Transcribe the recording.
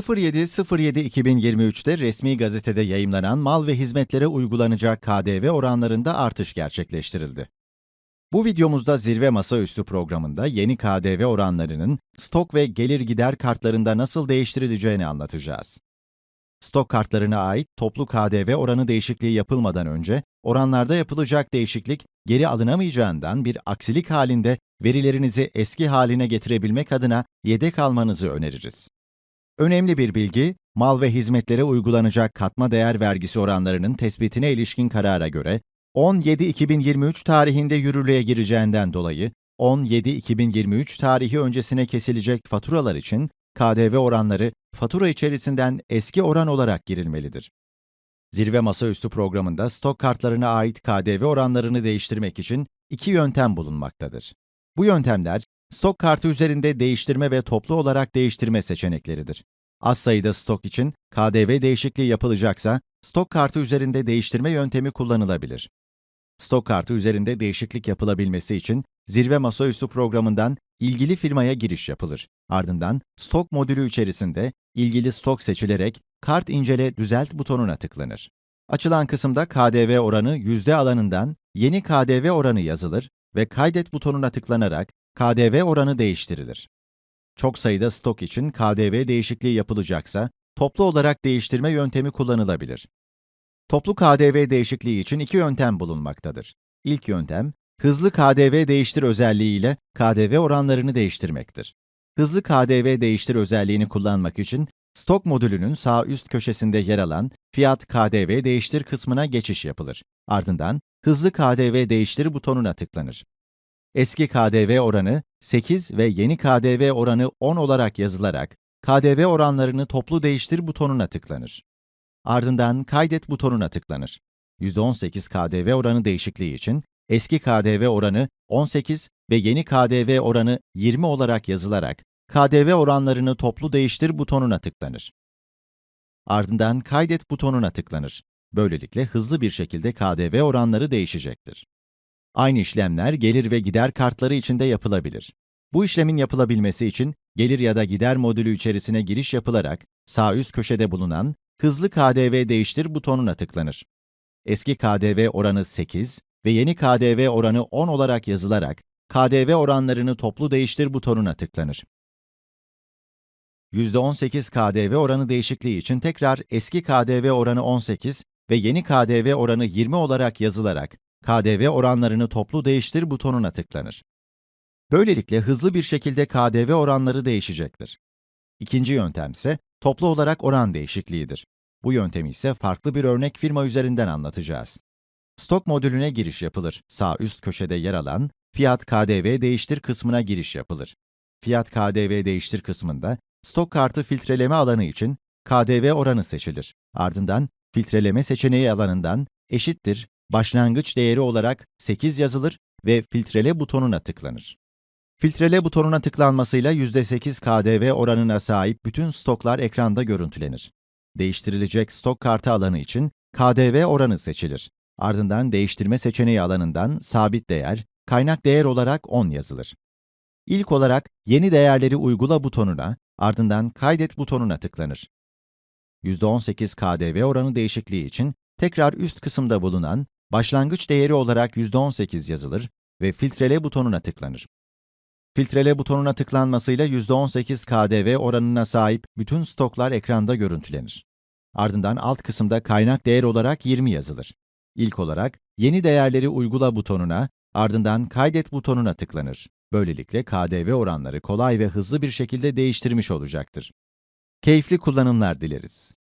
07.07.2023'te resmi gazetede yayımlanan mal ve hizmetlere uygulanacak KDV oranlarında artış gerçekleştirildi. Bu videomuzda Zirve Masaüstü programında yeni KDV oranlarının stok ve gelir gider kartlarında nasıl değiştirileceğini anlatacağız. Stok kartlarına ait toplu KDV oranı değişikliği yapılmadan önce oranlarda yapılacak değişiklik geri alınamayacağından bir aksilik halinde verilerinizi eski haline getirebilmek adına yedek almanızı öneririz. Önemli bir bilgi, mal ve hizmetlere uygulanacak katma değer vergisi oranlarının tespitine ilişkin karara göre 17-2023 tarihinde yürürlüğe gireceğinden dolayı 17-2023 tarihi öncesine kesilecek faturalar için KDV oranları fatura içerisinden eski oran olarak girilmelidir. Zirve Masaüstü programında stok kartlarına ait KDV oranlarını değiştirmek için iki yöntem bulunmaktadır. Bu yöntemler, stok kartı üzerinde değiştirme ve toplu olarak değiştirme seçenekleridir. Az sayıda stok için KDV değişikliği yapılacaksa, stok kartı üzerinde değiştirme yöntemi kullanılabilir. Stok kartı üzerinde değişiklik yapılabilmesi için Zirve Masaüstü programından ilgili firmaya giriş yapılır. Ardından stok modülü içerisinde ilgili stok seçilerek kart incele düzelt butonuna tıklanır. Açılan kısımda KDV oranı yüzde alanından yeni KDV oranı yazılır ve kaydet butonuna tıklanarak KDV oranı değiştirilir. Çok sayıda stok için KDV değişikliği yapılacaksa toplu olarak değiştirme yöntemi kullanılabilir. Toplu KDV değişikliği için iki yöntem bulunmaktadır. İlk yöntem, hızlı KDV değiştir özelliğiyle KDV oranlarını değiştirmektir. Hızlı KDV değiştir özelliğini kullanmak için stok modülünün sağ üst köşesinde yer alan Fiyat KDV değiştir kısmına geçiş yapılır. Ardından Hızlı KDV değiştir butonuna tıklanır. Eski KDV oranı 8 ve yeni KDV oranı 10 olarak yazılarak KDV oranlarını toplu değiştir butonuna tıklanır. Ardından Kaydet butonuna tıklanır. %18 KDV oranı değişikliği için eski KDV oranı 18 ve yeni KDV oranı 20 olarak yazılarak KDV oranlarını toplu değiştir butonuna tıklanır. Ardından Kaydet butonuna tıklanır. Böylelikle hızlı bir şekilde KDV oranları değişecektir. Aynı işlemler gelir ve gider kartları için de yapılabilir. Bu işlemin yapılabilmesi için gelir ya da gider modülü içerisine giriş yapılarak sağ üst köşede bulunan Hızlı KDV değiştir butonuna tıklanır. Eski KDV oranı 8 ve yeni KDV oranı 10 olarak yazılarak KDV oranlarını toplu değiştir butonuna tıklanır. %18 KDV oranı değişikliği için tekrar eski KDV oranı 18 ve yeni KDV oranı 20 olarak yazılarak KDV oranlarını toplu değiştir butonuna tıklanır. Böylelikle hızlı bir şekilde KDV oranları değişecektir. İkinci yöntem ise toplu olarak oran değişikliğidir. Bu yöntemi ise farklı bir örnek firma üzerinden anlatacağız. Stok modülüne giriş yapılır. Sağ üst köşede yer alan Fiyat KDV değiştir kısmına giriş yapılır. Fiyat KDV değiştir kısmında stok kartı filtreleme alanı için KDV oranı seçilir. Ardından filtreleme seçeneği alanından eşittir başlangıç değeri olarak 8 yazılır ve filtrele butonuna tıklanır. Filtrele butonuna tıklanmasıyla %8 KDV oranına sahip bütün stoklar ekranda görüntülenir. Değiştirilecek stok kartı alanı için KDV oranı seçilir. Ardından değiştirme seçeneği alanından sabit değer, kaynak değer olarak 10 yazılır. İlk olarak yeni değerleri uygula butonuna, ardından kaydet butonuna tıklanır. %18 KDV oranı değişikliği için tekrar üst kısımda bulunan başlangıç değeri olarak %18 yazılır ve filtrele butonuna tıklanır. Filtrele butonuna tıklanmasıyla %18 KDV oranına sahip bütün stoklar ekranda görüntülenir. Ardından alt kısımda kaynak değer olarak 20 yazılır. İlk olarak yeni değerleri uygula butonuna, ardından kaydet butonuna tıklanır. Böylelikle KDV oranları kolay ve hızlı bir şekilde değiştirmiş olacaktır. Keyifli kullanımlar dileriz.